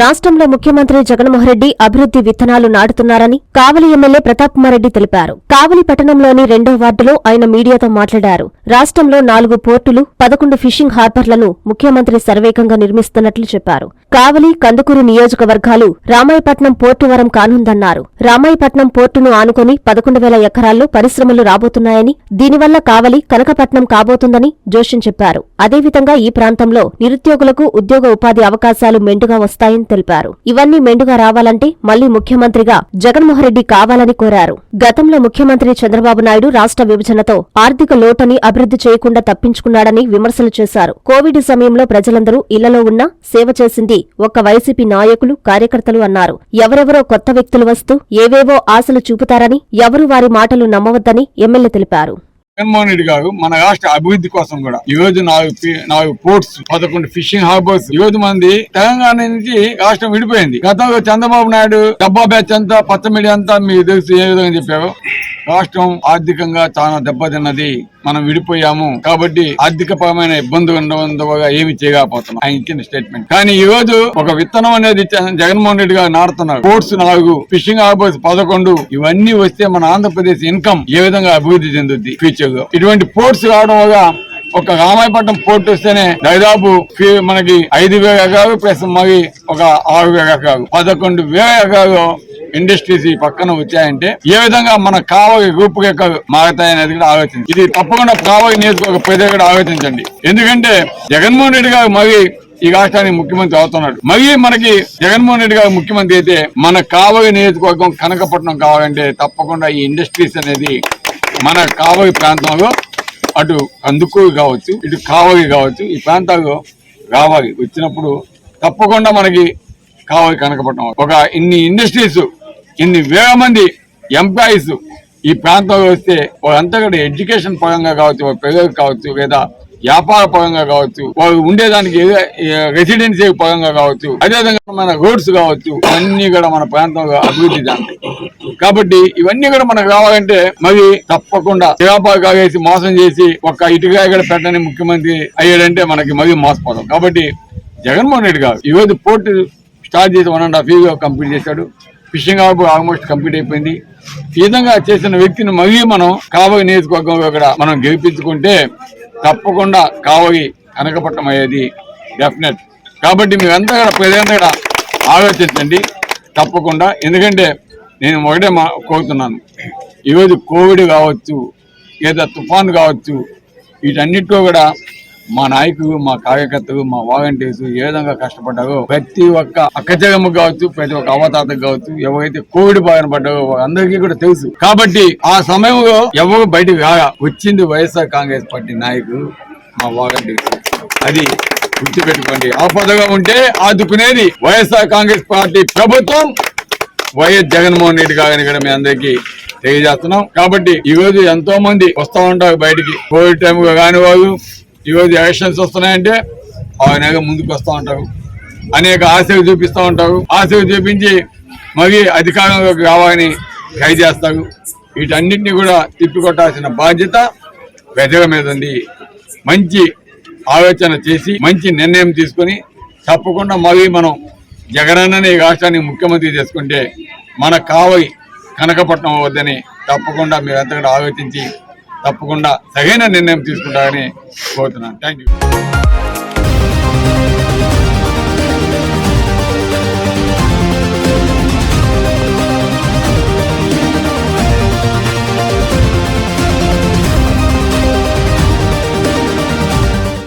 రాష్ట్రంలో ముఖ్యమంత్రి జగన్మోహన్ రెడ్డి అభివృద్ధి విత్తనాలు నాటుతున్నారని కావలి ఎమ్మెల్యే ప్రతాప్ కుమార్ రెడ్డి తెలిపారు. కావలి పట్టణంలోని రెండో వార్డులో ఆయన మీడియాతో మాట్లాడారు. రాష్ట్రంలో నాలుగు పోర్టులు పదకొండు ఫిషింగ్ హార్బర్లను ముఖ్యమంత్రి సర్వేకంగా నిర్మిస్తున్నట్లు చెప్పారు. కావలి కందుకూరు నియోజకవర్గాలు రామాయపట్నం పోర్టు వరం కానుందన్నారు. రామాయపట్నం పోర్టును ఆనుకుని పదకొండు వేల ఎకరాల్లో పరిశ్రమలు రాబోతున్నాయని దీనివల్ల కావలి కనకపట్నం కాబోతుందని జోషన్ చెప్పారు. అదేవిధంగా ఈ ప్రాంతంలో నిరుద్యోగులకు ఉద్యోగ ఉపాధి అవకాశాలు మెండుగా వస్తాయని తెలిపారు. ఇవన్నీ మెండుగా రావాలంటే మళ్ళీ ముఖ్యమంత్రిగా జగన్మోహన్ రెడ్డి కావాలని కోరారు. గతంలో ముఖ్యమంత్రి చంద్రబాబు నాయుడు రాష్ట్ర విభజనతో ఆర్థిక లోటని అభివృద్ధి చేయకుండా తప్పించుకున్నాడని విమర్శలు చేశారు. కోవిడ్ సమయంలో ప్రజలందరూ ఇళ్ళలో ఉన్నా సేవ చేసింది ఒక్క వైసీపీ నాయకులు కార్యకర్తలు అన్నారు. ఎవరెవరో కొత్త వ్యక్తులు వస్తూ ఏవేవో ఆశలు చూపుతారని ఎవరు వారి మాటలు నమ్మవద్దని ఎమ్మెల్యే తెలిపారు. జగన్మోహన్ రెడ్డి గారు మన రాష్ట్ర అభివృద్ధి కోసం కూడా ఈ రోజు నాలుగు నాలుగు పోర్ట్స్ పదకొండు ఫిషింగ్ హార్బర్స్ ఈ రోజు మంది తెలంగాణ నుంచి రాష్ట్రం విడిపోయింది. గతంలో చంద్రబాబు నాయుడు డబ్బా బ్యాచ్ అంతా పచ్చ మీడియా అంతా మీకు తెలుసు ఏ విధంగా చెప్పారు? రాష్ట్రం ఆర్థికంగా చాలా దెబ్బతిన్నది. మనం విడిపోయాము. కాబట్టి ఆర్థిక పరమైన ఇబ్బందులు ఉండడం ఏమి చేయకపోతున్నాం ఆయన ఇచ్చిన స్టేట్మెంట్ కానీ ఈ రోజు ఒక విత్తనం అనేది జగన్మోహన్ రెడ్డి గారు నాడుతున్నారు పోర్ట్స్ నాలుగు ఫిషింగ్ హార్బర్స్ పదకొండు ఇవన్నీ వస్తే మన ఆంధ్రప్రదేశ్ ఇన్కమ్ ఏ విధంగా అభివృద్ధి చెందుద్ది ఫ్యూచర్లో ఇటువంటి పోర్ట్స్ రావడం వల్ల ఒక రామాయపట్నం పోర్ట్ వస్తేనే దాదాపు మనకి ఐదు వేల ఎకరాలు ప్లస్ మరి ఒక ఆరు వేల ఎకరాలు. పదకొండు వేల ఎకరాలు ఇండస్ట్రీస్ ఈ పక్కన వచ్చాయంటే ఏ విధంగా మన కావలి రూపురేఖలు మారతాయనేది కూడా ఆలోచించి ఇది తప్పకుండా కావలి నియోజకవర్గ ప్రజలు కూడా ఆలోచించండి. ఎందుకంటే జగన్మోహన్ రెడ్డి గారు మరి ఈ రాష్ట్రానికి ముఖ్యమంత్రి అవుతున్నాడు. మరి మనకి జగన్మోహన్ రెడ్డి గారు ముఖ్యమంత్రి అయితే మన కావలి నియోజకవర్గం కనకపట్నం కావాలంటే తప్పకుండా ఈ ఇండస్ట్రీస్ అనేది మన కావలి ప్రాంతంలో అటు కందుకూరు కావచ్చు ఇటు కావలి కావచ్చు ఈ ప్రాంతాల్లో రావాలి. వచ్చినప్పుడు తప్పకుండా మనకి కావలి కనకపట్నం. ఒక ఇన్ని ఇండస్ట్రీస్ ఇన్ని వేల మంది ఎంప్లాయీస్ ఈ ప్రాంతంలో వస్తే వాళ్ళంతా కూడా ఎడ్యుకేషన్ పరంగా కావచ్చు వాళ్ళ పిల్లలకు కావచ్చు లేదా వ్యాపార పరంగా కావచ్చు వాళ్ళు ఉండేదానికి రెసిడెన్సీ పరంగా కావచ్చు అదేవిధంగా మన రోడ్స్ కావచ్చు ఇవన్నీ కూడా మన ప్రాంతంలో అభివృద్ధి చెందాయి కాబట్టి ఇవన్నీ కూడా మనకు రావాలంటే మరి తప్పకుండా వ్యాపార కాగేసి మోసం చేసి ఒక ఇటుగా కూడా పెట్టని ముఖ్యమంత్రి అయ్యాడంటే మనకి మరి మోసపోతాం. కాబట్టి జగన్మోహన్ రెడ్డి గారు ఈరోజు పోర్టు స్టార్ట్ చేసి one and half year complete చేశాడు. ఫిషింగ్ హార్బర్ ఆల్మోస్ట్ కంప్లీట్ అయిపోయింది. ఈ విధంగా చేసిన వ్యక్తిని మళ్ళీ మనం కావలి నియోజకవర్గంలో కూడా మనం గెలిపించుకుంటే తప్పకుండా కావలి కనకపట్నం అయ్యేది డెఫినెట్ కాబట్టి మీరంతా కూడా ప్రజలంతా కూడా ఆలోచించండి. తప్పకుండా. ఎందుకంటే నేను ఒకటే మా కోరుతున్నాను. ఈరోజు కోవిడ్ కావచ్చు లేదా తుఫాన్ కావచ్చు వీటన్నిటిలో కూడా మా నాయకులు మా కార్యకర్తలు మా వాలంటీర్స్ ఏ విధంగా కష్టపడ్డారో ప్రతి ఒక్క అక్కచెగమ్మ కావచ్చు ప్రతి ఒక్క అవతాతకు కావచ్చు ఎవరైతే కోవిడ్ బారిన పడ్డారో అందరికీ కూడా తెలుసు. కాబట్టి ఆ సమయంలో ఎవరు బయటకు రాగా వచ్చింది వైఎస్ఆర్ కాంగ్రెస్ పార్టీ నాయకులు మా వాలంటీర్స్. అది గుర్తుపెట్టుకోండి. ఆపదగా ఉంటే ఆదుకునేది వైఎస్ఆర్ కాంగ్రెస్ పార్టీ ప్రభుత్వం. వైఎస్ జగన్మోహన్ రెడ్డి గారిని కూడా మీ అందరికీ తెలియజేస్తున్నాం. కాబట్టి ఈ రోజు ఎంతో మంది వస్తూ ఉంటారు బయటికి. కోవిడ్ టైం కాని వాళ్ళు ఈ రోజు ఎలక్షన్స్ వస్తున్నాయంటే ఆయన ముందుకు వస్తూ ఉంటారు. అనేక ఆశలు చూపిస్తూ ఉంటారు. ఆశలు చూపించి మరి అధికారంలోకి రావాలని ట్రై చేస్తారు. వీటన్నింటినీ కూడా తిప్పికొట్టాల్సిన బాధ్యత ప్రజల మీద ఉంది. మంచి ఆలోచన చేసి మంచి నిర్ణయం తీసుకొని తప్పకుండా మరీ మనం జగనన్నని ఈ రాష్ట్రానికి ముఖ్యమంత్రి చేసుకుంటే మన కావలి కనకపట్నం వద్దని తప్పకుండా మీరంతా కూడా ఆలోచించి తప్పకుండా సరైన నిర్ణయం తీసుకుంటారని కోరుతున్నాను. Thank you